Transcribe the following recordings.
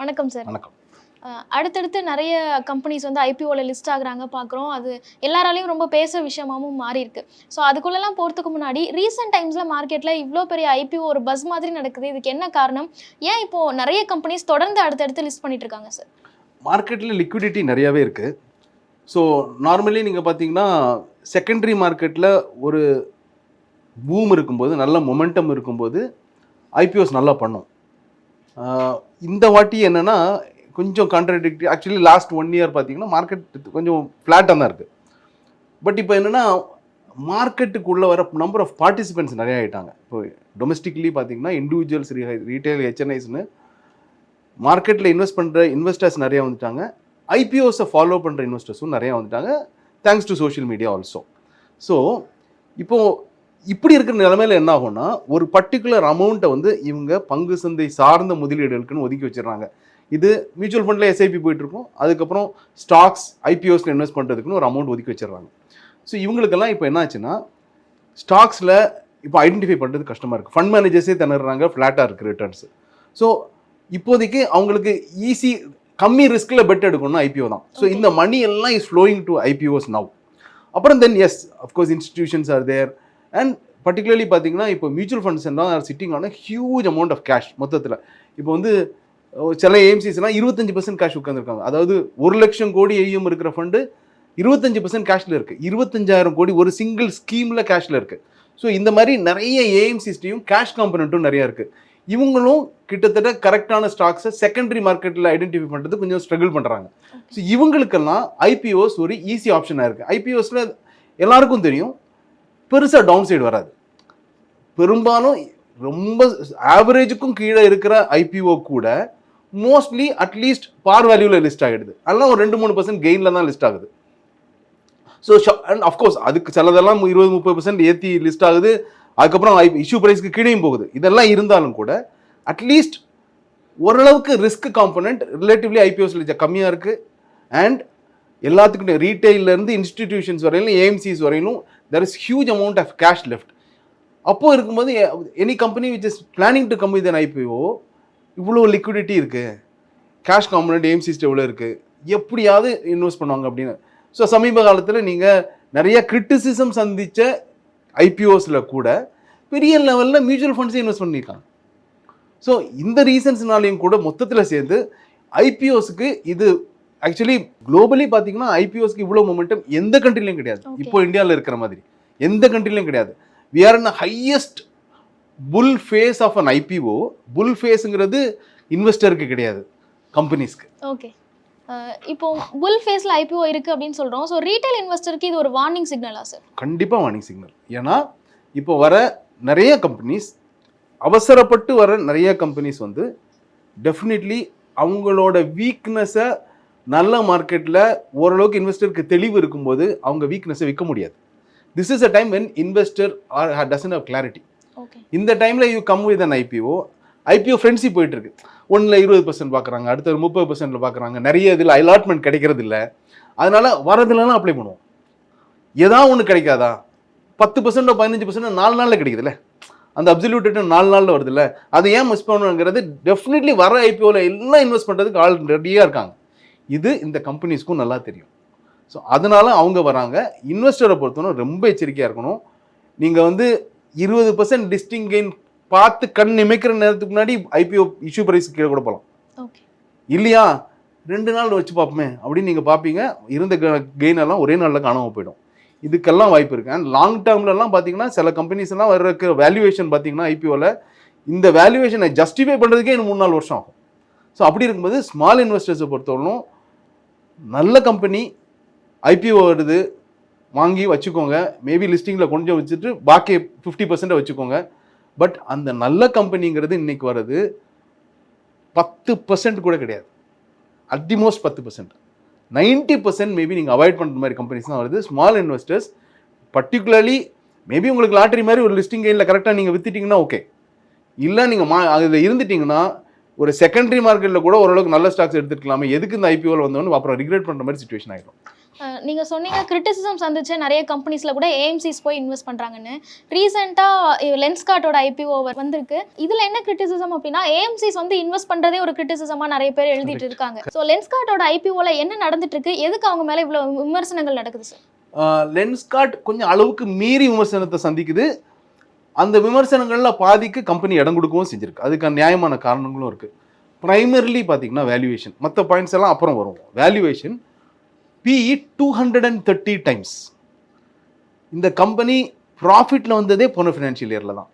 வணக்கம் சார் வணக்கம். அடுத்தடுத்து நிறைய கம்பெனிஸ் வந்து ஐபிஓவில் லிஸ்ட் ஆகுறாங்க பார்க்குறோம் அது எல்லாராலையும் ரொம்ப பேச விஷயமாவும் மாறி இருக்கு ஸோ அதுக்குள்ளெல்லாம் போகிறதுக்கு முன்னாடி ரீசெண்ட் டைம்ஸில் மார்க்கெட்டில் இவ்வளோ பெரிய ஐபிஓ ஒரு பஸ் மாதிரி நடக்குது. இதுக்கு என்ன காரணம்? ஏன் இப்போ நிறைய கம்பெனிஸ் தொடர்ந்து அடுத்தடுத்து லிஸ்ட் பண்ணிட்டு இருக்காங்க சார் மார்க்கெட்டில் லிக்விடிட்டி நிறையாவே இருக்குது ஸோ நார்மலி நீங்கள் பார்த்தீங்கன்னா செகண்டரி மார்க்கெட்டில் ஒரு பூம் இருக்கும்போது நல்ல மொமெண்டம் இருக்கும்போது ஐபிஓஸ் நல்லா பண்ணும். இந்த வாட்டி என்னென்னா கொஞ்சம் contradictory actually last one year பார்த்தீங்கன்னா மார்க்கெட் கொஞ்சம் ஃப்ளாட்டாக தான் இருக்குது பட் இப்போ என்னென்னா மார்க்கெட்டுக்குள்ளே வர நம்பர் ஆஃப் பார்ட்டிசிபென்ட்ஸ் நிறைய ஆகிட்டாங்க இப்போ டொமஸ்டிக்லி பார்த்தீங்கன்னா இண்டிவிஜுவல்ஸ் ரீட்டைல் ஹெச்என்ஐஸ்னு மார்க்கெட்டில் இன்வெஸ்ட் பண்ணுற இன்வெஸ்டர்ஸ் நிறையா வந்துட்டாங்க. ஐபிஓஸை ஃபாலோ பண்ணுற இன்வெஸ்டர்ஸும் நிறையா வந்துட்டாங்க. Thanks to social media also so இப்போது இப்படி இருக்கிற நிலைமையில என்ன ஆகும்னா ஒரு பர்டிகுலர் அமௌண்ட்டை வந்து இவங்க பங்கு சந்தை சார்ந்த முதலீடுகளுக்குன்னு ஒதுக்கி வச்சிடுறாங்க. இது மியூச்சுவல் ஃபண்டில் எஸ்ஐபி போயிட்டு இருக்கும் அதுக்கப்புறம் ஸ்டாக்ஸ் ஐபிஓஸில் இன்வெஸ்ட் பண்ணுறதுக்குன்னு ஒரு அமௌண்ட் ஒதுக்கி வச்சிடுறாங்க. ஸோ இவங்களுக்கெல்லாம் இப்போ என்ன ஆச்சுன்னா ஸ்டாக்ஸில் இப்போ ஐடென்டிஃபை பண்ணுறது கஷ்டமாக இருக்குது ஃபண்ட் மேனேஜர்ஸே திணறாங்க ஃப்ளாட்டாக இருக்குது ரிட்டர்ன்ஸ் ஸோ இப்போதைக்கு அவங்களுக்கு ஈஸி கம்மி ரிஸ்கில் பெட் எடுக்கணும்னா ஐபிஓ தான். ஸோ இந்த மணி எல்லாம் is flowing to IPOs now அப்புறம் then yes of course institutions are there and particularly பார்த்தீங்கன்னா இப்போ மியூச்சுவல் ஃபண்ட்ஸ் எல்லாம் are sitting on huge amount of cash மொத்தத்தில். இப்போ வந்து சில ஏஎம்சிஸ்லாம் இருபத்தஞ்சு பர்சன்ட் கேஷ் உட்காந்துருக்காங்க அதாவது ஒரு லட்சம் கோடி ஏஎம் இருக்கிற ஃபண்டு இருபத்தஞ்சு பர்சன்ட் கேஷில் இருக்குது இருபத்தஞ்சாயிரம் கோடி ஒரு சிங்கிள் ஸ்கீமில் கேஷில் இருக்குது ஸோ இந்த மாதிரி நிறைய ஏஎம்சிஸ்டையும் கேஷ் காம்பனண்ட்டும் நிறையா இருக்குது இவங்களும் கிட்டத்தட்ட கரெக்டான ஸ்டாக்ஸை செகண்டரி மார்க்கெட்டில் ஐடென்டிஃபை பண்ணுறது கொஞ்சம் ஸ்ட்ரகிள் பண்ணுறாங்க ஸோ இவங்களுக்கெல்லாம் ஐபிஓஸ் ஒரு ஈஸி ஆப்ஷனாக இருக்குது ஐபிஓஸில் எல்லாருக்கும் தெரியும். பெருசாக டவுன் சைடு வராது. பெரும்பாலும் ரொம்ப ஆவரேஜுக்கும் கீழே இருக்கிற ஐபிஓ கூட மோஸ்ட்லி அட்லீஸ்ட் பார் வேல்யூவில் லிஸ்ட் ஆகிடுது அதெல்லாம் ஒரு ரெண்டு மூணு பர்சன்ட் கெயினில் தான் லிஸ்ட் ஆகுது. ஸோ அண்ட் அஃப்கோர்ஸ் அதுக்கு சிலதெல்லாம் இருபது முப்பது பர்சன்ட் ஏற்றி லிஸ்ட் ஆகுது. அதுக்கப்புறம் இஷ்யூ ப்ரைஸ்க்கு கீழேயும் போகுது. இதெல்லாம் இருந்தாலும் கூட அட்லீஸ்ட் ஓரளவுக்கு ரிஸ்க் காம்பனண்ட் ரிலேட்டிவ்லி ஐபிஓஸில் கம்மியாக இருக்குது அண்ட் எல்லாத்துக்கும் ரீட்டைலேருந்து இன்ஸ்டிடியூஷன்ஸ் வரையிலும் ஏஎம்சிஸ் வரையிலும் there is huge amount of cash left அப்போது இருக்கும்போது any company which is planning to company than IPO இவ்வளோ லிக்விடிட்டி இருக்குது கேஷ் காம்பனண்ட் ஏஎம்சிஸ் எவ்வளோ இருக்குது எப்படியாவது இன்வெஸ்ட் பண்ணுவாங்க அப்படின்னு. ஸோ சமீப காலத்தில் நீங்கள் நிறைய கிரிட்டிசிசம் சந்தித்த ஐபிஓஸில் கூட பெரிய லெவலில் மியூச்சுவல் ஃபண்ட்ஸே இன்வெஸ்ட் பண்ணியிருக்காங்க ஸோ இந்த ரீசன்ஸ்னாலையும் கூட மொத்தத்தில் சேர்ந்து ஐபிஓஸ்க்கு இது ஆக்சுவலி குளோபலி பார்த்தீங்கன்னா ஐபிஓஸ்க்கு இவ்வளோ மொமெண்டம் எந்த கண்ட்ரிலையும் கிடையாது. இப்போ இந்தியாவில் இருக்கிற மாதிரி. எந்த கண்ட்ரிலையும் கிடையாது. We are in highest bull phase of an IPO bull ஃபேஸுங்கிறது இன்வெஸ்டருக்கு கிடையாது. கம்பெனிஸ்க்கு ஓகே இப்போ புல் ஃபேஸில் ஐபிஓ இருக்கு அப்படின்னு சொல்றோம். ஸோ ரீட்டைல் இன்வெஸ்டருக்கு இது ஒரு வார்னிங் சிக்னலா சார் கண்டிப்பாக வார்னிங் சிக்னல் ஏன்னா இப்போ வர நிறைய கம்பெனிஸ் அவசரப்பட்டு வர நிறைய கம்பெனிஸ் வந்து டெஃபினெட்லி அவங்களோட வீக்னஸை நல்ல மார்க்கெட்டில் ஓரளவுக்கு இன்வெஸ்டருக்கு தெளிவு இருக்கும்போது அவங்க வீக்னஸை விற்க முடியாது. This is a time when investor are dozen of clarity இந்த டைமில் you come with an IPO IPO friendship போயிட்டு இருக்கு ஒன்றில் இருபது பர்சன்ட் பார்க்குறாங்க அடுத்த ஒரு முப்பது பர்சன்ட்ல பார்க்குறாங்க நிறைய இதில் அலாட்மெண்ட் கிடைக்கிறது இல்லை அதனால வரதுலலாம் அப்ளை பண்ணுவோம். ஏதாவது ஒன்று கிடைக்காதா? பத்து பர்சன்டோ பதினஞ்சு பர்சன்ட் நாலு நாளில் கிடைக்குதுல்ல. அந்த அப்சல்யூட் ரிட்டர்ன் நாலு நாளில் வருதுல்ல. அதை ஏன் மிஸ் பண்ணுங்கிறது டெஃபினெட்லி வர ஐபிஓவில் எல்லாம் இன்வெஸ்ட் பண்ணுறதுக்கு ஆள் ரெடியாக இருக்காங்க. இது இந்த கம்பெனிஸ்க்கும் நல்லா தெரியும். ஸோ அதனால அவங்க வராங்க. இன்வெஸ்டரை பொறுத்தவரை ரொம்ப எச்சரிக்கையாக இருக்கணும். நீங்கள் வந்து இருபது பர்சன்ட் டிஸ்டிங் கெயின் பார்த்து கண் நிமைக்கிற நேரத்துக்கு முன்னாடி ஐபிஓ இஷ்யூ ப்ரைஸ் கீழே கூட போகலாம் இல்லையா? ரெண்டு நாள் வச்சு பார்ப்போமே அப்படின்னு நீங்கள் பார்ப்பீங்க. இருந்த கெயின் எல்லாம் ஒரே நாளில் காணாமல் போயிடும். இதுக்கெல்லாம் வாய்ப்பு இருக்குது அண்ட் லாங் டேர்ம்லலாம் பார்த்தீங்கன்னா சில கம்பெனிஸ் எல்லாம் வர்றதுக்கு வேல்யூவேஷன் பார்த்தீங்கன்னா ஐபிஓவில் இந்த வேல்யூவேஷனை ஜஸ்டிஃபை பண்ணுறதுக்கே இன்னும் மூணு நாலு வருஷம் ஆகும். ஸோ அப்படி இருக்கும்போது ஸ்மால் இன்வெஸ்டர்ஸை பொறுத்தவரைக்கும் நல்ல கம்பெனி ஐபிஓ வருது. வாங்கி வச்சுக்கோங்க. மேபி லிஸ்டிங்கில் கொஞ்சம் வச்சுட்டு பாக்கி ஃபிஃப்டி பர்சன்ட்டை வச்சுக்கோங்க. பட் அந்த நல்ல கம்பெனிங்கிறது இன்றைக்கி வர்றது பத்து பர்சன்ட் கூட கிடையாது. அட் தி மோஸ்ட் பத்து பர்சன்ட் நைன்ட்டி பர்சன்ட் மேபி நீங்கள் அவாய்ட் பண்ணுற மாதிரி கம்பெனிஸ் தான் வருது. ஸ்மால் இன்வெஸ்டர்ஸ் பர்டிகுலர்லி மேபி உங்களுக்கு லாட்டரி மாதிரி ஒரு லிஸ்டிங் கெயினில் கரெக்டாக நீங்கள் வித்துட்டிங்கன்னா ஓகே இல்லை நீங்கள் மா அதில் இருந்துட்டிங்கன்னா ஒரு செகண்டரி மார்க்கெட்டில் கூட ஓரளவுக்கு நல்ல ஸ்டாக்ஸ் எடுத்துக்கலாமே எதுக்கு இந்த ஐபிஓவில் வந்தோன்னு அப்புறம் ரிக்ரெட் பண்ணுற மாதிரி சுச்சுவேஷன் ஆகிடும் அஹ் நீங்க சொன்னீங்க கிரிட்டிசிசம் சந்திச்ச நிறைய கம்பெனிஸ்ல கூட ஏஎம்சிஸ் போய் இன்வெஸ்ட் பண்றாங்கன்னு. ரீசெண்டா லென்ஸ்கார்ட்டோட ஐபிஓ வந்திருக்கு. இதுல என்ன கிரிட்டிசிசம் அப்படின்னா ஏஎம்சிஸ் வந்து இன்வெஸ்ட் பண்றதே ஒரு கிரிட்டிசிசமா நிறைய பேர் எழுதிட்டு இருக்காங்க. ஸோ லென்ஸ்கார்ட்டோட ஐபிஓல என்ன நடந்துட்டு இருக்கு எதுக்கு அவங்க மேல இவ்வளவு விமர்சனங்கள் நடக்குது சார் லென்ஸ்கார்ட் கொஞ்சம் அளவுக்கு மீறி விமர்சனத்தை சந்திக்குது. அந்த விமர்சனங்களில் பாதிக்கு கம்பெனி இடம் கொடுக்கவும் செஞ்சிருக்கு. அதுக்கான நியாயமான காரணங்களும் இருக்குது ப்ரைமர்லி பார்த்தீங்கன்னா வேல்யூவேஷன் மற்ற பாயிண்ட்ஸ் எல்லாம் அப்புறம் வரும். Valuation PE two hundred and thirty times இந்த கம்பெனி ப்ராஃபிட்டில் வந்ததே போன ஃபினான்ஷியல் இயரில் தான்.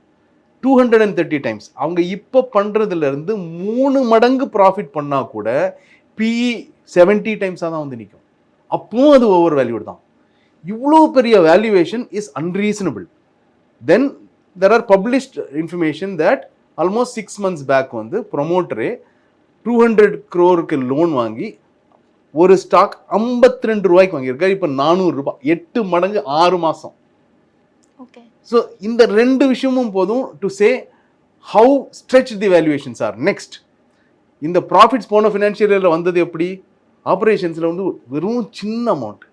Two hundred and thirty times அவங்க இப்போ பண்ணுறதுலேருந்து மூணு மடங்கு ப்ராஃபிட் பண்ணால் கூட பிஇ செவன்ட்டி டைம்ஸாக தான் வந்து நிற்கும் அப்பவும் அது ஓவர் வேல்யூடு தான். இவ்வளோ பெரிய valuation is unreasonable then there are published information that almost six months back வந்து ப்ரொமோட்டரே டூ ஹண்ட்ரட் க்ரோருக்கு லோன் வாங்கி ஒரு ஸ்டாக் 52 ரெண்டு ரூபாய்க்கு வாங்கியிருக்காரு. இப்போ நானூறு ரூபாய் எட்டு மடங்கு ஆறு மாதம் ஓகே ஸோ இந்த ரெண்டு விஷயமும் போதும் to say how stretch the valuations are next இந்த ப்ராஃபிட்ஸ் போன ஃபினான்ஷியல் இயரில் வந்தது எப்படி? ஆப்ரேஷன்ஸில் வந்து வெறும் சின்ன அமௌண்ட்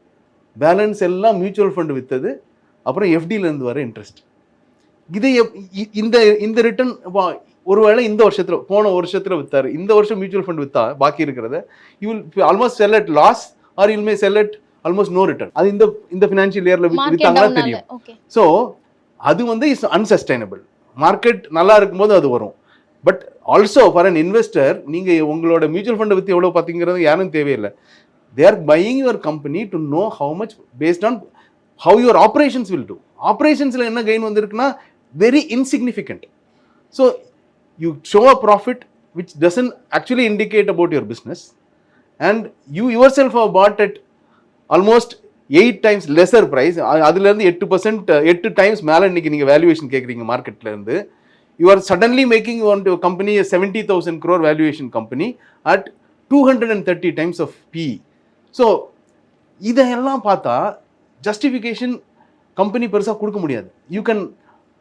பேலன்ஸ் எல்லாம் மியூச்சுவல் ஃபண்ட் வித்தது. அப்புறம் எஃப்டியிலேருந்து வர இன்ட்ரெஸ்ட் இதை இந்த இந்த ரிட்டர்ன் ஒருவேளை இந்த வருஷத்தில் போன வருஷத்தில் வித்தாரு. இந்த வருஷம் மியூச்சுவல் ஃபண்ட் வித்தா பாக்கி இருக்கிறத you will almost sell at loss or you'll may sell at almost no return அது இந்த இந்த ஃபினான்ஷியல் இயரில் வித்தாங்கன்னா தெரியும். ஸோ அது வந்து இஸ் அன்சஸ்டைனபிள் மார்க்கெட் நல்லா இருக்கும்போது அது வரும். But also for an investor நீங்கள் உங்களோட மியூச்சுவல் ஃபண்டை பற்றி எவ்வளோ பார்த்தீங்கிறது யாரும் தேவையில்லை. They are buying your company to know how much based on how your operations will do ஆப்ரேஷன்ஸில் என்ன கெயின் வந்திருக்குன்னா very insignificant so you show a profit which doesn't actually indicate about your business and you yourself have bought at almost eight times lesser price அதுலேருந்து எட்டு percent எட்டு times மேலே இன்றைக்கி நீங்கள் valuation கேட்குறீங்க மார்க்கெட்லேருந்து you are suddenly making one to company seventy thousand crore valuation company at two hundred and thirty times of P so இதையெல்லாம் பார்த்தா justification company பெருசாக கொடுக்க முடியாது. You can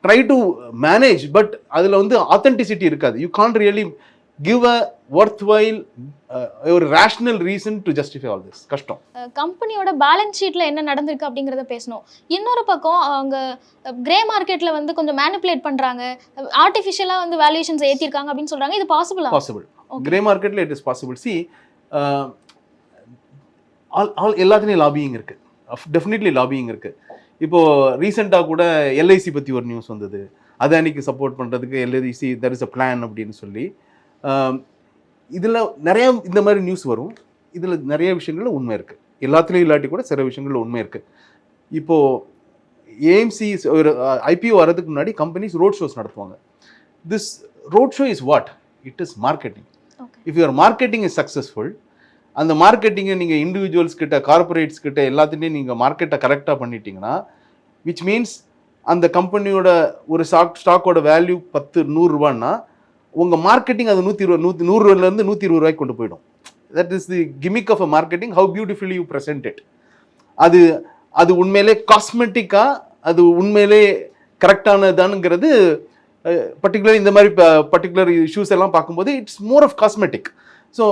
try to manage but அதில் வந்து ஆத்தென்டிசிட்டி இருக்காது. You can't really give a worthwhile ஒரு rational reason to justify all this கஷ்டம். கம்பெனியோட பேலன்ஸ் ஷீட்ல என்ன நடந்திருக்கு அப்படிங்கறத பேசணும். இன்னொரு பக்கம் அவங்க கிரே மார்க்கெட்ல வந்து கொஞ்சம் மேனிப்புலேட் பண்றாங்க. ஆர்டிஃபிஷியலா வந்து வேல்யூஷன்ஸ் ஏத்திருக்காங்க அப்படின்னு சொல்றாங்க. இது பாசிபிளா பாசிபிள். கிரே மார்க்கெட்டில் it is possible see all all எல்லாத்துலேயும் லாபியிங் இருக்கு. டெஃபினெட்லி லாபியிங் இருக்கு. இப்போ ரீசெண்டாக கூட எல்ஐசி பற்றி ஒரு நியூஸ் வந்தது. அதானிக்கு சப்போர்ட் பண்ணுறதுக்கு LIC there is a plan அப்படின்னு சொல்லி. இதில் நிறைய இந்த மாதிரி நியூஸ் வரும். இதில் நிறைய விஷயங்கள்ல உண்மை இருக்குது எல்லாத்துலேயும் இல்லாட்டி கூட சில விஷயங்கள்ல உண்மை இருக்குது இப்போது ஏஎம்சி ஒரு ஐபிஓ வர்றதுக்கு முன்னாடி கம்பெனிஸ் ரோட் ஷோஸ் நடத்துவாங்க. This road show is what it is marketing if your marketing is successful அந்த மார்க்கெட்டிங்கை நீங்கள் இண்டிவிஜுவல்ஸ் கிட்ட கார்பரேட்ஸ் கிட்ட எல்லாத்துலேயும் நீங்கள் மார்க்கெட்டை கரெக்டாக பண்ணிட்டீங்கன்னா விச் மீன்ஸ் அந்த கம்பெனியோட ஒரு ஸ்டாக் ஸ்டாக்கோட வேல்யூ பத்து நூறுரூவான்னா உங்கள் மார்க்கெட்டிங் அது நூற்றி இருபது நூற்றி நூறுரூவாலேருந்து நூற்றி இருபது ரூபாய்க்கு கொண்டு போயிடும். That is the gimmick of a marketing how beautifully you present it அது அது உண்மையிலே காஸ்மெட்டிக்காக அது உண்மையிலே கரெக்டானதானுங்கிறது பர்டிகுலர் இந்த மாதிரி பர்டிகுலர் இஷ்யூஸ் எல்லாம் பார்க்கும்போது it's more of cosmetic so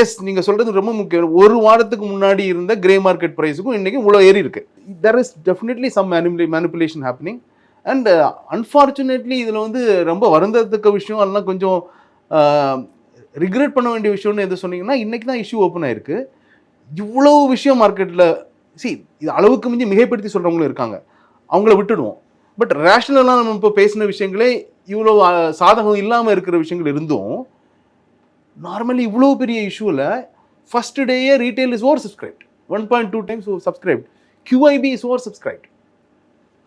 yes நீங்கள் சொல்கிறது ரொம்ப முக்கியம். ஒரு வாரத்துக்கு முன்னாடி இருந்த கிரே மார்க்கெட் ப்ரைஸுக்கும் இன்றைக்கும் இவ்வளோ ஏறி இருக்கு. There is definitely some manipulation happening and unfortunately இதில் வந்து ரொம்ப வருந்தத்தக்க விஷயம் அதெல்லாம் கொஞ்சம் uh, ரிக்ரெட் பண்ண வேண்டிய விஷயம்னு எது சொன்னீங்கன்னா இன்றைக்கி தான் இஷ்யூ ஓப்பன் ஆயிருக்கு. இவ்வளோ விஷயம் மார்க்கெட்டில் சி இது அளவுக்கு மிஞ்சி மிகைப்படுத்தி சொல்கிறவங்களும் இருக்காங்க. அவங்கள விட்டுடுவோம். பட் ரேஷனலாக நம்ம இப்போ பேசின விஷயங்களே இவ்வளோ uh, சாதகம் இல்லாமல் இருக்கிற விஷயங்கள் இருந்தும் நார்மலி இவ்வளோ பெரிய இஷ்யூவில் first டேயே retail is over subscribed one point two times subscribed QIB is over subscribed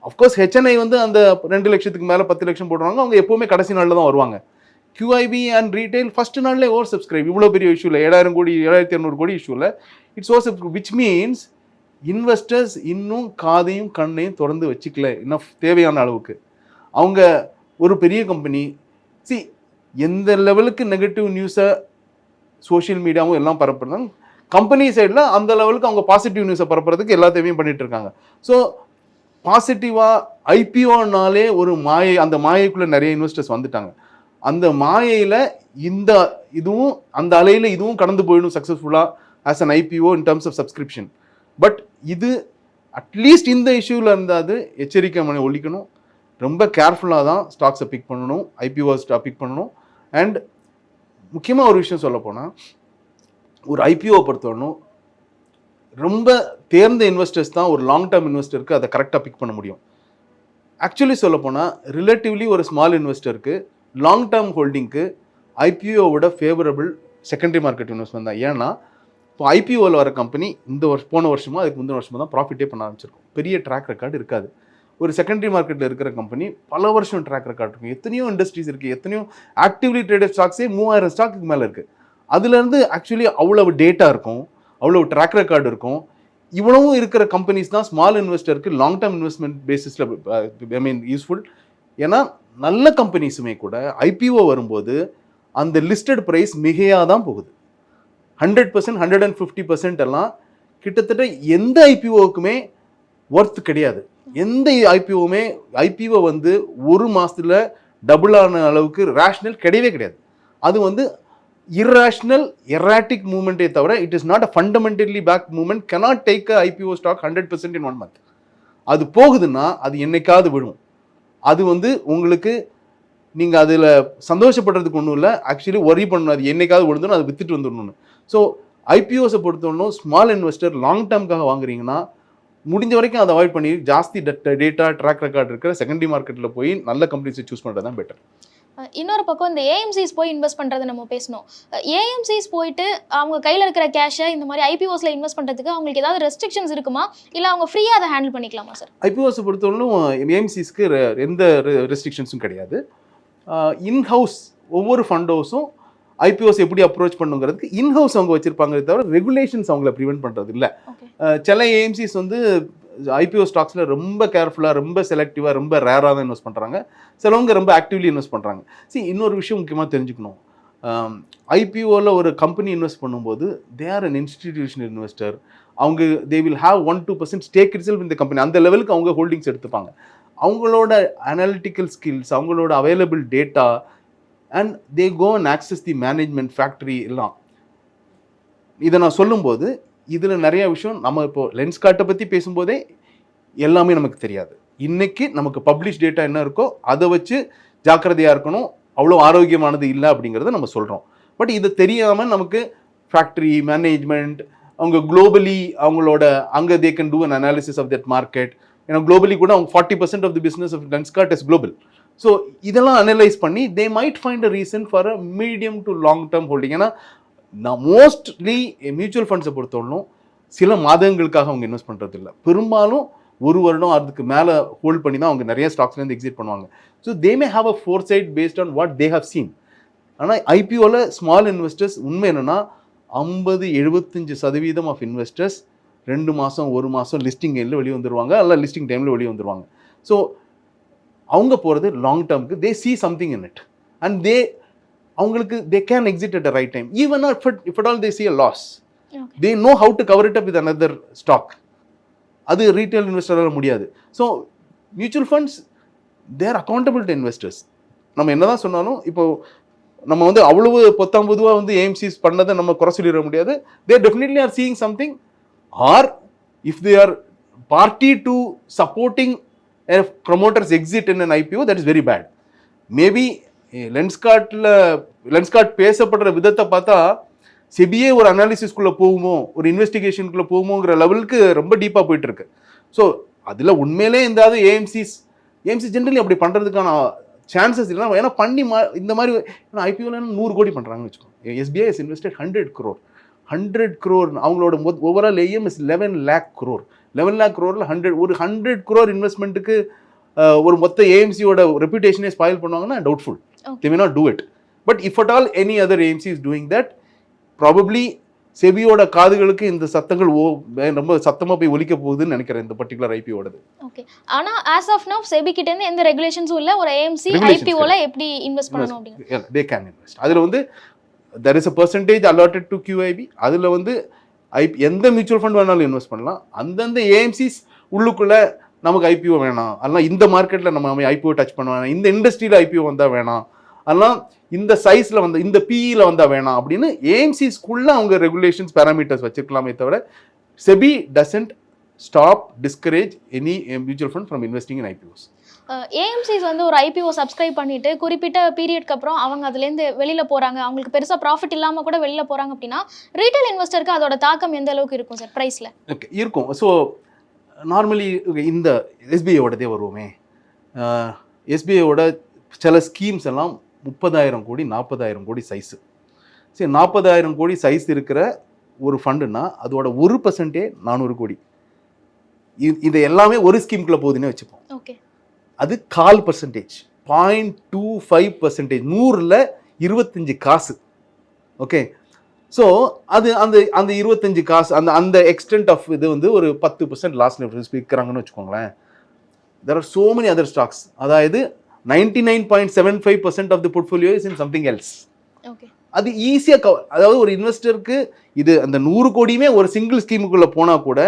of course HNI வந்து அந்த ரெண்டு லட்சத்துக்கு மேலே பத்து லட்சம் போடுறாங்க அவங்க எப்போவுமே கடைசி நாளில் தான் வருவாங்க. கியூஐபி அண்ட் ரீட்டைல் ஃபஸ்ட் நாள்லேயே ஓவர் சப்ஸ்கிரைப் இவ்வளோ பெரிய இஷ்யூவில் ஏழாயிரம் கோடி ஏழாயிரத்தி இரநூறு கோடி இஷ்யூவில் it's over subscribe which means investors இன்னும் காதையும் கண்ணையும் திறந்து வச்சுக்கல. இன்னும் தேவையான அளவுக்கு. அவங்க ஒரு பெரிய கம்பெனி சி எந்த லெவலுக்கு நெகட்டிவ் நியூஸை சோஷியல் மீடியாவும் எல்லாம் பரப்புறாங்க கம்பெனி சைடில் அந்த லெவலுக்கு அவங்க பாசிட்டிவ் நியூஸை பரப்புறதுக்கு எல்லாத்தையுமே தேவையும் பண்ணிட்டு இருக்காங்க. ஸோ பாசிட்டிவாக ஐபிஓனாலே ஒரு மாயை அந்த மாயைக்குள்ளே நிறைய இன்வெஸ்டர்ஸ் வந்துட்டாங்க. அந்த மாயையில் இந்த இதுவும் அந்த அலையில் இதுவும் கடந்து போயிடும் சக்ஸஸ்ஃபுல்லாக as an IPO in terms of subscription but இது அட்லீஸ்ட் இந்த இஷ்யூவில் இருந்தாது எச்சரிக்கை மனை ஒழிக்கணும். ரொம்ப கேர்ஃபுல்லாக தான் ஸ்டாக்ஸை பிக் பண்ணணும் ஐபிஓ ஸ்டாக் பிக் பண்ணணும். அண்ட் முக்கியமாக ஒரு விஷயம் சொல்ல போனால் ஒரு ஐபிஓ பொறுத்தவரைக்கும் ரொம்ப தேர்ந்த இன்வெஸ்டர்ஸ் தான் ஒரு லாங் டேர்ம் இன்வெஸ்டருக்கு அதை கரெக்டாக பிக் பண்ண முடியும். ஆக்சுவலி சொல்ல போனால் ரிலேட்டிவ்லி ஒரு ஸ்மால் இன்வெஸ்டருக்கு லாங் டேர்ம் ஹோல்டிங்க்கு ஐபிஓவோட ஃபேவரபிள் செகண்டரி மார்க்கெட் இன்வெஸ்ட்மெண்ட் தான். ஏன்னா இப்போ ஐபிஓவில் வர கம்பெனி இந்த வருஷம் போன வருஷமோ அதுக்கு முந்தின வருஷமோ தான் ப்ராஃபிட்டே பண்ண ஆரம்பிச்சிருக்கும். பெரிய ட்ராக் ரெக்கார்டு இருக்காது. ஒரு செகண்டரி மார்க்கெட்டில் இருக்கிற கம்பெனி பல வருஷம் ட்ராக் ரெக்கார்ட் இருக்கும் எத்தனையோ இண்டஸ்ட்ரீஸ் இருக்குது எத்தனையோ ஆக்டிவ்லி ட்ரேடட் ஸ்டாக்ஸே மூவாயிரம் ஸ்டாக்கு மேலே இருக்குது அதுலேருந்து ஆக்சுவலி அவ்வளவு டேட்டா இருக்கும். அவ்வளவு ட்ராக் ரெக்கார்டு இருக்கும். இவ்வளவும் இருக்கிற கம்பெனிஸ் தான் ஸ்மால் இன்வெஸ்டருக்கு லாங் டேர்ம் இன்வெஸ்ட்மெண்ட் பேசிஸில் ஐ மீன் யூஸ்ஃபுல் ஏன்னா நல்ல கம்பெனிஸுமே கூட ஐபிஓ வரும்போது அந்த லிஸ்டட் ப்ரைஸ் மிகையாக தான் போகுது. Hundred percent hundred and fifty percent எல்லாம் கிட்டத்தட்ட எந்த ஐபிஓவுக்குமே ஒர்த் கிடையாது. எந்த ஐபிஓவுமே ஐபிஓ வந்து ஒரு மாதத்தில் டபுள் ஆன அளவுக்கு ரேஷ்னல் கிடையவே கிடையாது. அது வந்து இர்ரேஷ்னல் எராட்டிக் மூமெண்ட்டே தவிர it is not a fundamentally back moment cannot take a IPO stock hundred percent in one month அது போகுதுன்னா அது என்னைக்காவது விழும். அது வந்து உங்களுக்கு நீங்கள் அதில் சந்தோஷப்படுறதுக்கு ஒன்றும் இல்லை ஆக்சுவலி ஒரி பண்ணணும். அது என்னைக்காவது விழுந்தோம் அதை வித்துட்டு வந்துடணும்னு ஸோ ஐபிஓஸை பொறுத்தவரைக்கும் ஸ்மால் இன்வெஸ்டர் லாங் டேர்ம்காக வாங்குறீங்கன்னா முடிஞ்ச வரைக்கும் அதை அவாய்ட் பண்ணி ஜாஸ்தி டேட்டா ட்ராக் ரெக்கார்ட் இருக்கிற செகண்டரி மார்க்கெட்டில் போய் நல்ல கம்பெனிஸை சூஸ் பண்ணுறது தான் பெட்டர் இன்னொரு பக்கம் இந்த ஏஎம்சிஸ் போய் இன்வெஸ்ட் பண்ணுறது நம்ம பேசணும். ஏஎம்சிஸ் போயிட்டு அவங்க கையில் இருக்கிற கேஷை இந்த மாதிரி ஐபிஓஸில் இன்வெஸ்ட் பண்ணுறதுக்கு அவங்களுக்கு ஏதாவது ரெஸ்ட்ரிக்ஷன்ஸ் இருக்குமா? இல்லை அவங்க ஃப்ரீயாக அதை ஹேண்டில் பண்ணிக்கலாமா சார் ஐபிஓஸை பொறுத்தவரைக்கும் ஏஎம்சிஸ்க்கு எந்த ரெஸ்ட்ரிக்ஷன்ஸும் கிடையாது. இன்ஹவுஸ் ஒவ்வொரு ஃபண்ட் ஹவுஸும் ஐபிஓஸ் எப்படி அப்ரோச் பண்ணுங்கிறதுக்கு இன்ஹவுஸ் அவங்க வச்சிருப்பாங்களே தவிர ரெகுலேஷன்ஸ் அவங்கள ப்ரிவென்ட் பண்ணுறது இல்லை சில ஏஎம்சிஸ் வந்து ஐபிஓ ஸ்டாக்ஸில் ரொம்ப கேர்ஃபுல்லாக ரொம்ப செலக்டிவாக ரொம்ப ரேராக தான் இன்வெஸ்ட் பண்ணுறாங்க சிலவங்க ரொம்ப ஆக்டிவ்லி இன்வெஸ்ட் பண்ணுறாங்க see இன்னொரு விஷயம் முக்கியமாக தெரிஞ்சுக்கணும். ஐபிஓவில் ஒரு கம்பெனி இன்வெஸ்ட் பண்ணும்போது they are an institutional investor அவங்க they will have one two percent stake itself இந்த கம்பெனி அந்த லெவலுக்கு அவங்க ஹோல்டிங்ஸ் எடுத்துப்பாங்க. அவங்களோட அனாலிட்டிக்கல் ஸ்கில்ஸ் அவங்களோட available data and they go and access the management factory எல்லாம். இதை நான் சொல்லும்போது இதில் நிறைய விஷயம் நம்ம இப்போ லென்ஸ்கார்ட்டை பற்றி பேசும்போதே எல்லாமே நமக்கு தெரியாது. இன்னைக்கு நமக்கு பப்ளிஷ் டேட்டா என்ன இருக்கோ அதை வச்சு ஜாக்கிரதையாக இருக்கணும். அவ்வளோ ஆரோக்கியமானது இல்லை அப்படிங்கிறத நம்ம சொல்கிறோம் பட் இது தெரியாமல் நமக்கு ஃபேக்ட்ரி மேனேஜ்மெண்ட் அவங்க குளோபலி அவங்களோட அங்கே they can do an analysis of that market ஏன்னா குளோபலி கூட அவங்க forty percent of the business of Lenskart is global so இதெல்லாம் அனலைஸ் பண்ணி they might find a reason for a medium to long term holding ஏன்னா நான் mostly mutual ஃபண்ட்ஸை பொறுத்தவரைக்கும் சில மாதங்களுக்காக அவங்க இன்வெஸ்ட் பண்ணுறது இல்லை பெரும்பாலும் ஒரு வருடம் அதுக்கு மேலே ஹோல்ட் பண்ணி தான் அவங்க நிறைய ஸ்டாக்ஸ்லேருந்து எக்ஸிட் பண்ணுவாங்க. So they may have a foresight based on what they have seen ஆனால் ஐபிஓவில் ஸ்மால் இன்வெஸ்டர்ஸ் உண்மை என்னென்னா ஐம்பது எழுபத்தஞ்சு சதவீதம் ஆஃப் இன்வெஸ்டர்ஸ் ரெண்டு மாதம் ஒரு மாதம் லிஸ்டிங் டைமில் வெளியே வந்துடுவாங்க அல்ல லிஸ்டிங் டைமில் வெளியே வந்துருவாங்க. ஸோ அவங்க போகிறது long டேர்முக்கு they see something in it and they அவங்களுக்கு they can exit at right time even if at all they see a loss they know how to cover it up with another stock அது retail இன்வெஸ்டரால் முடியாது. So mutual funds there accountable to investors நம்ம என்னதான் சொன்னாலும் இப்போ நம்ம வந்து அவ்வளவு பொத்தாம் பொதுவாக வந்து ஏஎம்சிஸ் பண்ணதை நம்ம குறை சொல்லிட முடியாது. They definitely are seeing something or if they are party to supporting promoters exit in an IPO that is very bad maybe லென்ஸ்கார்ட்டில் Lenskart பேசப்படுற விதத்தை பார்த்தா செபியே ஒரு அனாலிசிஸ்குள்ளே போகுமோ ஒரு இன்வெஸ்டிகேஷனுக்குள்ளே போகுமோங்கிற லெவலுக்கு ரொம்ப டீப்பாக போயிட்டுருக்கு. ஸோ அதில் உண்மையிலே இந்த ஏஎம்சிஸ் ஏஎம்சி ஜென்ரலி அப்படி பண்ணுறதுக்கான சான்சஸ் இல்லை ஏன்னா பண்ணி மா இந்த மாதிரி ஏன்னா ஐபிஓவில் நூறு கோடி பண்ணுறாங்கன்னு வச்சுக்கோங்க. SBI is invested hundred crore hundred crore அவங்களோட மொத் overall AM is eleven lakh crore eleven lakh க்ரோரில் hundred ஒரு ஹண்ட்ரட் க்ரோர் இன்வெஸ்ட்மெண்ட்டுக்கு ஒரு மொத்த ஏஎம்சியோட ரெப்புடேஷனே ஸ்பாயில் பண்ணுவாங்கன்னா doubtful they may not do it. But if at all any other AMC is doing that probably செபியோட காதுகளுக்கு இந்த சத்தங்கள் ஓ ரொம்ப சத்தமா போய் ஒலிக்க போகுதுன்னு நினைக்கிறேன் இந்த பர்டிகுலர் ஐபியோடது ஓகே ஆனா ஆஸ் ஆஃப் நவ் செபி கிட்ட இருந்து எந்த ரெகுலேஷன்ஸும் இல்ல. ஒரு ஏஎம்சி ஐபிஓல எப்படி இன்வெஸ்ட் பண்ணணும் தே கேன் இன்வெஸ்ட் அதில் வந்து there is a percentage allotted to QIB அதில் வந்து ஐப் எந்த மியூச்சுவல் ஃபண்ட் வேணாலும் இன்வெஸ்ட் பண்ணலாம். அந்தந்த ஏஎம்சிஸ் உள்ளுக்குள்ளே நமக்கு ஐபிஓ வேணாம். அதெல்லாம் இந்த மார்க்கெட்டில் நம்ம ஐபிஓ டச் பண்ண வேணாம். இந்த இண்டஸ்ட்ரியில் ஐபிஓ வந்தால் வேணாம். அதெல்லாம் இந்த சைஸில் வந்து இந்த பிஇயில் வந்தால் வேணாம் அப்படின்னு ஏஎம்சிஸ்குள்ளே அவங்க ரெகுலேஷன்ஸ் பேராமீட்டர்ஸ் வச்சுருக்கலாமே தவிர SEBI doesn't stop discourage any mutual fund from investing in IPOs AMCs வந்து ஒரு ஐபிஓ சப்ஸ்கிரைப் பண்ணிட்டு குறிப்பிட்ட பீரியட்க்கு அப்புறம் அவங்க அதுலேருந்து வெளியில போறாங்க. அவங்களுக்கு பெருசா ப்ராஃபிட் இல்லாம கூட வெளியில போறாங்க அப்படின்னா ரீட்டைல் இன்வெஸ்டருக்கு அதோட தாக்கம் எந்த அளவுக்கு இருக்கும் சார் பிரைஸ்ல ஓகே இருக்கும். ஸோ நார்மலி இந்த எஸ்பிஐயோடதே வருவோமே. எஸ்பிஐயோட சில ஸ்கீம்ஸ் எல்லாம் முப்பதாயிரம் கோடி நாற்பதாயிரம் கோடி சைஸு சரி நாற்பதாயிரம் கோடி சைஸ் இருக்கிற ஒரு ஃபண்டுனா அதோட ஒரு பர்சன்டே நானூறு கோடி. இ- இது எல்லாமே ஒரு ஸ்கீமுக்குள்ளே போகுதுன்னே வச்சுப்போம். ஓகே அது கால் percentage point two five percentage நூறில் இருபத்தஞ்சி காசு. ஓகே ஸோ அது அந்த அந்த இருபத்தஞ்சு காசு அந்த அந்த எக்ஸ்டென்ட் ஆஃப் இது வந்து ஒரு பத்து பர்சன்ட் லாஸ்ட் விற்கிறாங்கன்னு வச்சுக்கோங்களேன். There are so many other stocks அதாவது ninety nine point seven five percent of the portfolio is in something else அது ஈஸியாக கவ அதாவது ஒரு இன்வெஸ்டருக்கு இது அந்த நூறு கோடியுமே ஒரு சிங்கிள் ஸ்கீமுக்குள்ளே போனால் கூட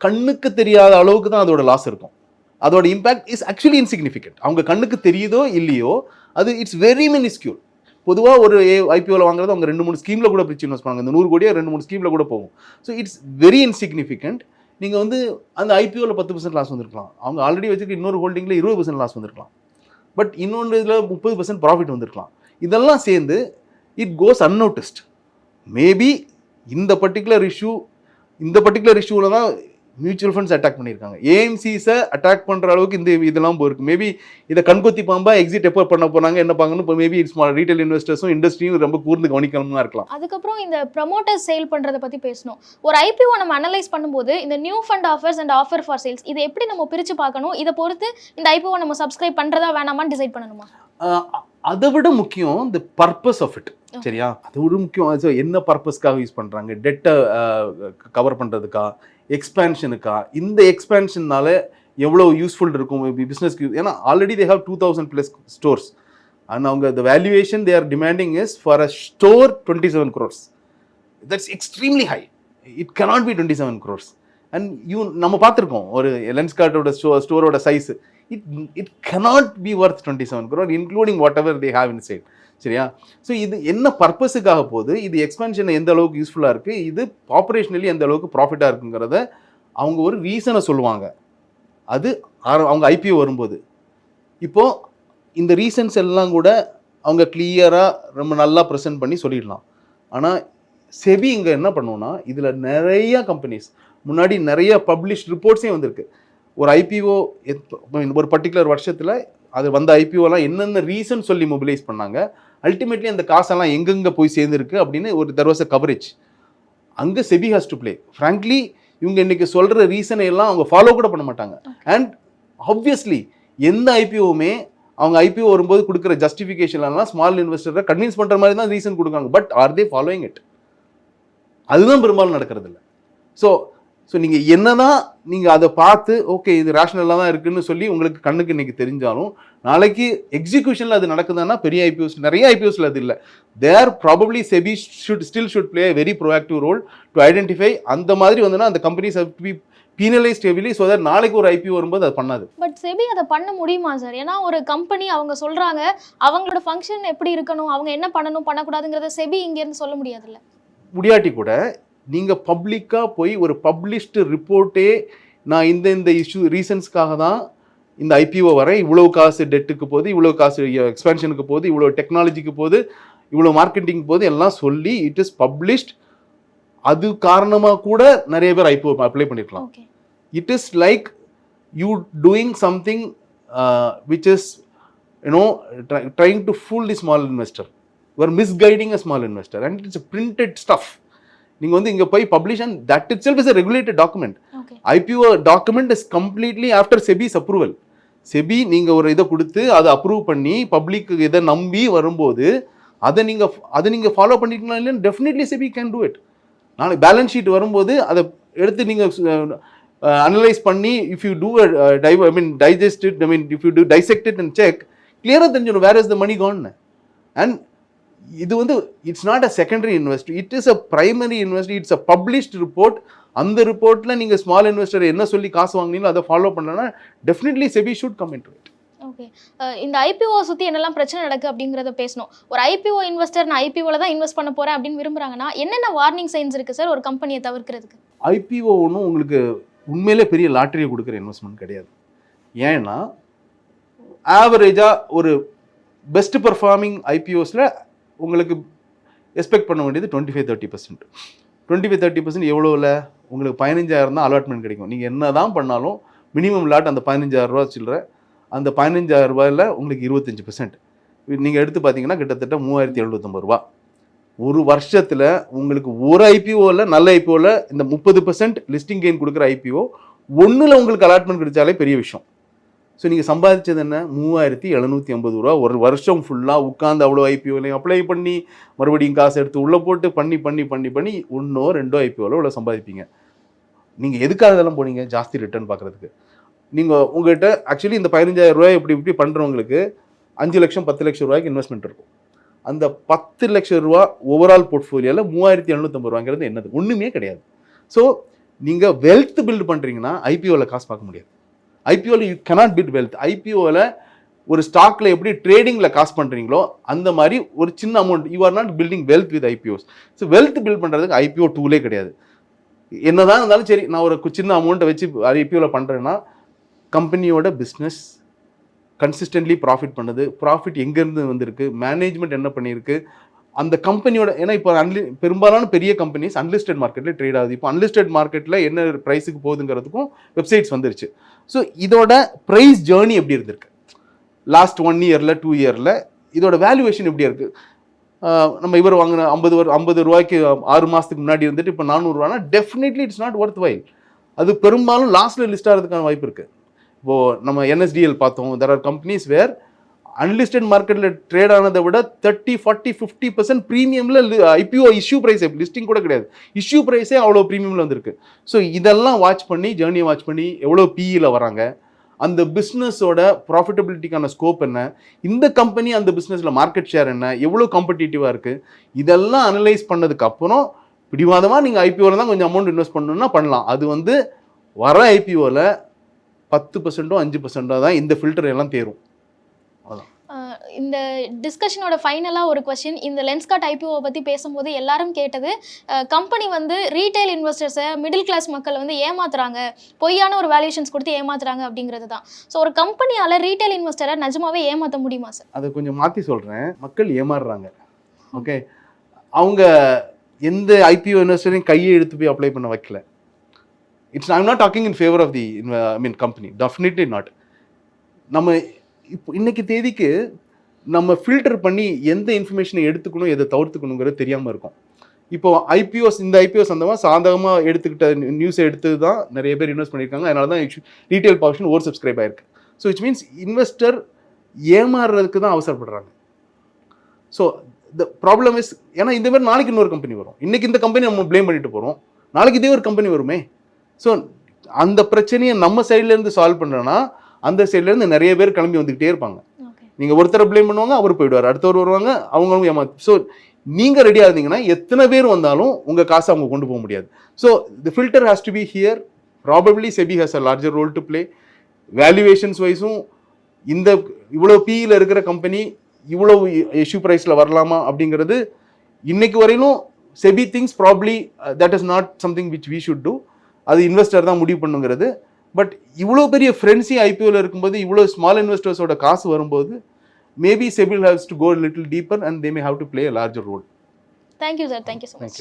கண்ணுக்கு தெரியாத அளவுக்கு தான் அதோட லாஸ் இருக்கும். அதோட இம்பாக்ட் இஸ் ஆக்சுவலி இன்சிக்னிஃபிகண்ட் அவங்க கண்ணுக்கு தெரியுதோ இல்லையோ அது இட்ஸ் வெரி மினிஸ்கியூல் பொதுவாக ஒரு ஐபிஓவில் வாங்குறது அவங்க ரெண்டு மூணு ஸ்கீமில் கூட பிரிச்சு இன்வெஸ்ட் பண்ணுவாங்க. இந்த நூறு கோடியே ரெண்டு மூணு ஸ்கீமில் கூட போகும். ஸோ இட்ஸ் வெரி இன்சிக்னிஃபிகண்ட் நீங்கள் வந்து அந்த ஐபிஓவில் பத்து பர்சன்ட் லாஸ் வந்திருக்கலாம். அவங்க ஆல்ரெடி வச்சுருக்க இன்னொரு ஹோல்டிங்கில் இருபது பர்சன்ட் லாஸ் வந்திருக்கலாம். பட் இன்னொன்று இதில் முப்பது பர்சன்ட் ப்ராஃபிட் வந்திருக்கலாம். இதெல்லாம் சேர்ந்து இட் கோஸ் அன்னோட்டிஸ்ட் மேபி இந்த பர்டிகுலர் இஷ்யூ இந்த பர்டிகுலர் இஷ்யூவில் தான் மியூச்சுவல் ஃபண்ட்ஸ் அட்டாக் பண்ணியிருக்காங்க. ஏஎம்சிஸை அட்டாக் பண்ணுற அளவுக்கு இந்த இதெல்லாம் போயிருக்கு. மேபி இதை கண்கொத்தி பாம்பா எக்ஸிட் எப்போ பண்ண போனாங்க என்ன பாங்கன்னு இப்போ மேபி ஸ்மால் ரீட்டைல் இன்வெஸ்டர்ஸும் இண்டஸ்ட்ரியும் ரொம்ப கூர்ந்து கவனிக்கணும்னா இருக்கலாம். அதுக்கப்புறம் இந்த ப்ரமோட்டர்ஸ் சேல் பண்றதை பத்தி பேசணும். ஒரு ஐபிஓ நம்ம அனலைஸ் பண்ணும்போது இந்த new fund offers and offer for sales இதை எப்படி நம்ம பிரிச்சு பார்க்கணும்? இதை பொறுத்து இந்த ஐபிஓ நம்ம சப்ஸ்கிரைப் பண்றதா வேணாமான்னு டிசைட் பண்ணணுமா? அதை விட முக்கியம் தி பர்பஸ் ஆஃப் இட் சரியா? அதை விட முக்கியம். என்ன பர்பஸ்க்காக யூஸ் பண்ணுறாங்க டெட்டை கவர் பண்ணுறதுக்கா எக்ஸ்பேன்ஷனுக்கா இந்த எக்ஸ்பேன்ஷன்னால எவ்வளோ யூஸ்ஃபுல் இருக்கும் பிஸ்னஸ்க்கு ஏன்னா already they have two thousand plus stores and அவங்க the valuation they are demanding is for a store twenty seven crores that's extremely high it cannot be twenty seven crores and you நம்ம பார்த்துருக்கோம் ஒரு லென்ஸ்கார்ட்டோட ஸ்டோ ஸ்டோரோட size it it cannot be worth twenty seven crore including whatever they have inside சரியா? So இது என்ன பர்பஸுக்காக போகுது? இது எக்ஸ்பென்ஷன் எந்த அளவுக்கு யூஸ்ஃபுல்லாக இருக்குது இது ஆப்ரேஷனலி எந்த அளவுக்கு ப்ராஃபிட்டாக இருக்குங்கிறத அவங்க ஒரு ரீசனை சொல்லுவாங்க. அது அவங்க ஐபிஓ வரும்போது. இப்போது இந்த ரீசன்ஸ் எல்லாம் கூட அவங்க கிளியராக ரொம்ப நல்லா ப்ரெசென்ட் பண்ணி சொல்லிடலாம். ஆனால் செபி இங்கே என்ன பண்ணுவோன்னா இதில் நிறையா கம்பெனிஸ் முன்னாடி நிறைய பப்ளிஷ் ரிப்போர்ட்ஸே வந்திருக்கு. ஒரு ஐபிஓ ஒரு பர்டிகுலர் வருஷத்தில் அது வந்த ஐபிஓலாம் என்னென்ன ரீசன் சொல்லி மொபிலைஸ் பண்ணாங்க அல்டிமேட்லி அந்த காசெல்லாம் எங்கெங்கே போய் சேர்ந்துருக்கு அப்படின்னு ஒரு தெர் வாஸ் அ கவரேஜ் அங்கே SEBI has to play frankly இவங்க இன்னைக்கு சொல்கிற ரீசனை எல்லாம் அவங்க ஃபாலோ கூட பண்ண மாட்டாங்க. அண்ட் ஆப்வியஸ்லி எந்த ஐபிஓவுமே அவங்க ஐபிஓ வரும்போது கொடுக்குற ஜஸ்டிஃபிகேஷன்லாம் ஸ்மால் இன்வெஸ்டரை கன்வின்ஸ் பண்ணுற மாதிரி தான் ரீசன் கொடுக்காங்க but are they following it அதுதான் பெரும்பாலும் நடக்கிறது இல்லை ஸோ ஸோ நீங்கள் என்னதான் நீங்கள் அதை பார்த்து ஓகே இது ரேஷனலாக தான் இருக்குன்னு சொல்லி உங்களுக்கு கண்ணுக்கு இன்னைக்கு தெரிஞ்சாலும் நாளைக்கு எக்ஸிக்யூஷனில் அது நடக்குதுன்னா பெரிய ஐபிஓஸ் நிறைய ஐபிஓஸில் அது இல்லை. There probably SEBI should still should play very proactive role to identify அந்த மாதிரி வந்துன்னா அந்த companies be penalised heavily so that நாளைக்கு ஒரு ஐபிஓ வரும்போது அது பண்ணாது. பட் செபி அதை பண்ண முடியுமா சார் ஏன்னா ஒரு கம்பெனி அவங்க சொல்றாங்க அவங்களோட ஃபங்க்ஷன் எப்படி இருக்கணும் அவங்க என்ன பண்ணணும் பண்ணக்கூடாதுங்கிறத செபி இங்க இருந்து சொல்ல முடியாதுல்ல. முடியாட்டி கூட நீங்கள் பப்ளிக்காக போய் ஒரு பப்ளிஷ்டு ரிப்போர்ட்டே நான் இந்த இந்த இஷ்யூ ரீசன்ஸ்க்காக தான் இந்த ஐபிஓ வரேன் இவ்வளோ காசு டெட்டுக்கு போகுது இவ்வளோ காசு எக்ஸ்பென்ஷனுக்கு போகுது இவ்வளோ டெக்னாலஜிக்கு போகுது இவ்வளோ மார்க்கெட்டிங் போகுது எல்லாம் சொல்லி இட் இஸ் பப்ளிஷ்ட் அது காரணமாக கூட நிறைய பேர் ஐபிஓ அப்ளை பண்ணிருக்கலாம். Okay it is like you doing something uh, which is you know try, trying to fool the small investor. You are misguiding a small investor and it's a printed stuff நீங்க வந்து இங்க போய் publish and that itself is regulated document. Okay IPO document is completely after SEBI's approval SEBI நீங்க ஒரு இதை கொடுத்து அதை approve பண்ணி பப்ளிக் இதை நம்பி வரும்போது அதை நீங்க அதை நீங்க ஃபாலோ பண்ணிட்டீங்களா இல்லைன்னு definitely SEBI can do it நாளைக்கு பேலன்ஸ் ஷீட் வரும்போது அதை எடுத்து நீங்க அனலைஸ் பண்ணி if you do dive I mean digest it I mean if you do dissect it and check கிளியராக தெரிஞ்சிடும் where is the money gone and இது வந்து it's not a secondary invest it is a primary invest it's a published report அந்த ரிப்போர்ட்டில் நீங்கள் small investor என்ன சொல்லி காசு வாங்கினீங்களோ அதை ஃபாலோ பண்ணலன்னா definitely SEBI should come in it okay இந்த ஐபிஓ சுத்தி என்னெல்லாம் பிரச்சனை நடக்கு அப்படிங்கறத பேசணும். ஒரு ஐபிஓ இன்வெஸ்டர் நான் ஐபிஓல தான் இன்வெஸ்ட் பண்ண போறேன் அப்படின்னு விரும்புறாங்கன்னா என்னென்ன வார்னிங் சைன்ஸ் இருக்கு சார் ஒரு கம்பெனியை தவிர்க்கிறதுக்கு? ஐபிஓ ஒன்றும் உங்களுக்கு உண்மையிலே பெரிய லாட்டரியை கொடுக்குற இன்வெஸ்ட்மெண்ட் கிடையாது. ஏன்னா ஆவரேஜாக ஒரு பெஸ்ட் பர்ஃபார்மிங் ஐபிஓஸில் உங்களுக்கு எக்ஸ்பெக்ட் பண்ண வேண்டியது twenty five thirty percent twenty five thirty percent எவ்வளோவில் உங்களுக்கு பதினஞ்சாயிரம் தான் அலாட்மெண்ட் கிடைக்கும். நீங்கள் என்ன தான் பண்ணாலும் மினிமம் லாட் அந்த பதினஞ்சாயிரம் ரூபா சில்லற அந்த பதினஞ்சாயிரம் ரூபாயில் உங்களுக்கு இருபத்தஞ்சி பர்சன்ட் நீங்கள் எடுத்து பார்த்தீங்கன்னா கிட்டத்தட்ட மூவாயிரத்தி எழுபத்தொம்பது ரூபா ஒரு வருஷத்தில் உங்களுக்கு ஒரு ஐபிஓவில் நல்ல ஐபிஓவில் இந்த முப்பது பர்சன்ட் லிஸ்டிங் கெயின் கொடுக்குற ஐபிஓ ஒன்றில் உங்களுக்கு அலாட்மெண்ட் கிடைச்சாலே பெரிய விஷயம். ஸோ நீங்கள் சம்பாதிச்சது என்ன? மூவாயிரத்தி எழுநூற்றி ஐம்பது ரூபா. ஒரு வருஷம் ஃபுல்லாக உட்காந்து அவ்வளோ ஐபிஓலையும் அப்ளை பண்ணி மறுபடியும் காசு எடுத்து உள்ளே போட்டு பண்ணி பண்ணி பண்ணி பண்ணி ஒன்றோ ரெண்டோ ஐபிஓவில் இவ்வளோ சம்பாதிப்பீங்க. நீங்கள் எதுக்காக இதெல்லாம் போனீங்க? ஜாஸ்தி ரிட்டர்ன் பார்க்குறதுக்கு. நீங்கள் உங்கள்கிட்ட ஆக்சுவலி இந்த பதினஞ்சாயிரம் ரூபாய் இப்படி இப்படி பண்ணுறவங்களுக்கு அஞ்சு லட்சம் பத்து லட்சம் ரூபாய்க்கு இன்வெஸ்ட்மெண்ட் இருக்கும். அந்த பத்து லட்சம் ரூபா ஓவரால் போர்ட்ஃபோலியோவில் மூவாயிரத்தி எழுநூற்றம்பது ரூபாங்கிறது என்னது? ஒன்றுமே கிடையாது. ஸோ நீங்கள் வெல்த் பில்ட் பண்ணுறீங்கன்னா ஐபிஓவில் காசு பார்க்க முடியாது. ஐபிஓவில் யூ கனாட் பீட் வெல்த் ஐபிஓவில் ஒரு ஸ்டாக்ல எப்படி ட்ரேடிங்கில் காசு பண்ணுறீங்களோ அந்த மாதிரி ஒரு சின்ன amount you are not building wealth with IPOs so wealth build பண்ணுறதுக்கு ஐபிஓ டூலே கிடையாது. என்னதான் இருந்தாலும் சரி நான் ஒரு சின்ன அமௌண்ட்டை வச்சு ஐபிஓவில் பண்ணுறேன்னா கம்பெனியோட பிஸ்னஸ் கன்சிஸ்டன்ட்லி ப்ராஃபிட் பண்ணுது. ப்ராஃபிட் எங்கேருந்து வந்திருக்கு? மேனேஜ்மெண்ட் என்ன பண்ணியிருக்கு? அந்த கம்பெனியோட ஏன்னா இப்போ அன்லி பெரும்பாலான பெரிய கம்பெனிஸ் அன்லிஸ்டட் மார்க்கெட்டில் ட்ரேட் ஆகுது. இப்போ அன்லிஸ்டட் மார்க்கெட்டில் என்ன ப்ரைஸுக்கு போகுதுங்கிறதுக்கும் வெப்சைட்ஸ் வந்துருச்சு. ஸோ இதோட ப்ரைஸ் ஜேர்னி எப்படி இருந்திருக்கு? லாஸ்ட் ஒன் இயரில் டூ இயரில் இதோட வேல்யூவேஷன் எப்படி இருக்குது நம்ம இவர் வாங்கின ஐம்பது ஐம்பது ரூபாய்க்கு ஆறு மாதத்துக்கு முன்னாடி இருந்துட்டு இப்போ நானூறுரூவானா definitely it's not worth while அது பெரும்பாலும் லாஸ்ட்டில் லிஸ்ட் ஆகிறதுக்கான வாய்ப்பு இருக்குது இப்போது நம்ம என்எஸ்டிஎல் பார்த்தோம். There are companies where unlisted மார்க்கெட்டில் ட்ரேட் ஆனதை விட தேர்ட்டி ஃபார்ட்டி ஃபிஃப்டி பர்சன்ட் ப்ரீமியமில் ஐபிஓ இஷ்யூ ப்ரைஸ் லிஸ்டிங் கூட கிடையாது. இஷ்யூ ப்ரைஸே அவ்வளோ ப்ரீமியமில் வந்திருக்கு. ஸோ இதெல்லாம் வாட்ச் பண்ணி ஜேர்னியை வாட்ச் பண்ணி எவ்வளோ பிஇயில் வராங்க அந்த பிஸ்னஸோட ப்ராஃபிட்டபிலிட்டிக்கான ஸ்கோப் என்ன இந்த கம்பெனி அந்த பிஸ்னஸில் மார்க்கெட் ஷேர் என்ன எவ்வளோ காம்படிட்டிவாக இருக்குது இதெல்லாம் அனலைஸ் பண்ணதுக்கப்புறம் பிடிவாதமாக நீங்கள் ஐபிஓவில் தான் கொஞ்சம் அமௌண்ட் இன்வெஸ்ட் பண்ணணும்னா பண்ணலாம். அது வந்து வர ஐபிஓவில் பத்து பர்சன்ட்டோ அஞ்சு பர்சன்ட்டோ தான் இந்த ஃபில்டர் எல்லாம் தேரும். இந்த டிஸ்கஷனோட ஃபைனலாக ஒரு கொஸ்டின் இந்த லென்ஸ்கார்ட் ஐபிஓவை பற்றி பேசும்போது எல்லாரும் கேட்டது கம்பெனி வந்து ரீட்டைல் இன்வெஸ்டர்ஸை மிடில் கிளாஸ் மக்களை வந்து ஏமாத்துறாங்க. பொய்யான ஒரு வேல்யூஷன்ஸ் கொடுத்து ஏமாத்துறாங்க அப்படிங்கிறது தான். ஸோ ஒரு கம்பெனியால் ரீட்டைல் இன்வெஸ்டரை நிஜமாவே ஏமாற்ற முடியுமா சார் அதை கொஞ்சம் மாற்றி சொல்கிறேன் மக்கள் ஏமாறுறாங்க. ஓகே அவங்க எந்த ஐபிஓ இன்வெஸ்டரையும் கையை எடுத்து போய் அப்ளை பண்ண வைக்கல. It's I'm not talking in favour of the I mean company definitely not நம்ம இப்போ இன்னைக்கு தேதிக்கு நம்ம ஃபில்டர் பண்ணி எந்த இன்ஃபர்மேஷனை எடுத்துக்கணும் எதை தவிர்த்துக்கணுங்கிறது தெரியாமல் இருக்கும். இப்போ ஐபிஓஸ் இந்த ஐபிஓஸ் அந்த மாதிரி சாதகமாக எடுத்துக்கிட்ட நியூஸை எடுத்து தான் நிறைய பேர் இன்வெஸ்ட் பண்ணியிருக்காங்க. அதனால தான் ரீட்டைல் பாப்ஷன் ஓவர் சப்ஸ்கிரைப் ஆயிருக்கு. ஸோ இட்ஸ் மீன்ஸ் இன்வெஸ்டர் ஏமாறுறதுக்கு தான் அவசரப்படுறாங்க. ஸோ த ப்ராப்ளம் இஸ் ஏன்னா இந்த மாதிரி நாளைக்கு இன்னொரு கம்பெனி வரும். இன்றைக்கி இந்த கம்பெனி நம்ம ப்ளேம் பண்ணிட்டு போகிறோம் நாளைக்கு இதே ஒரு கம்பெனி வருமே. ஸோ அந்த பிரச்சனையை நம்ம சைட்லேருந்து சால்வ் பண்ணுறோன்னா அந்த சைட்லேருந்து நிறைய பேர் கிளம்பி வந்துக்கிட்டே இருப்பாங்க. நீங்கள் ஒருத்தரை ப்ளேம் பண்ணுவாங்க அவர் போயிடுவார். அடுத்தவர் வருவாங்க அவங்களும் ஏமா ஸோ நீங்கள் ரெடியாக இருந்தீங்கன்னா எத்தனை பேர் வந்தாலும் உங்கள் காசை அவங்க கொண்டு போக முடியாது. So the filter has to be here probably SEBI has a larger role to play valuations வைஸும் இந்த இவ்வளோ பியில் இருக்கிற கம்பெனி இவ்வளோ இஷ்யூ ப்ரைஸில் வரலாமா அப்படிங்கிறது இன்னைக்கு வரையிலும் SEBI things probably that is not something which we should do அது இன்வெஸ்டர் தான் முடிவு பண்ணுங்கிறது. பட் இவ்வளோ பெரிய ஃப்ரெண்ட்ஸி ஐபிஓவில் இருக்கும்போது இவ்வளோ ஸ்மால் இன்வெஸ்டர்ஸோட காசு வரும்போது maybe செபில் has to go little deeper and they may have to play a larger role thank you sir thank you so much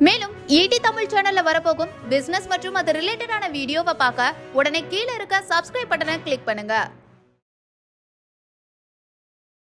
மேலும் ஈடி தமிழ் சேனல்ல வரப்போகும் பிசினஸ் மற்றும் அது ரிலேட்டடான வீடியோவை பார்க்க உடனே கீழே இருக்க சப்ஸ்கிரைப் பட்டனை கிளிக் பண்ணுங்க.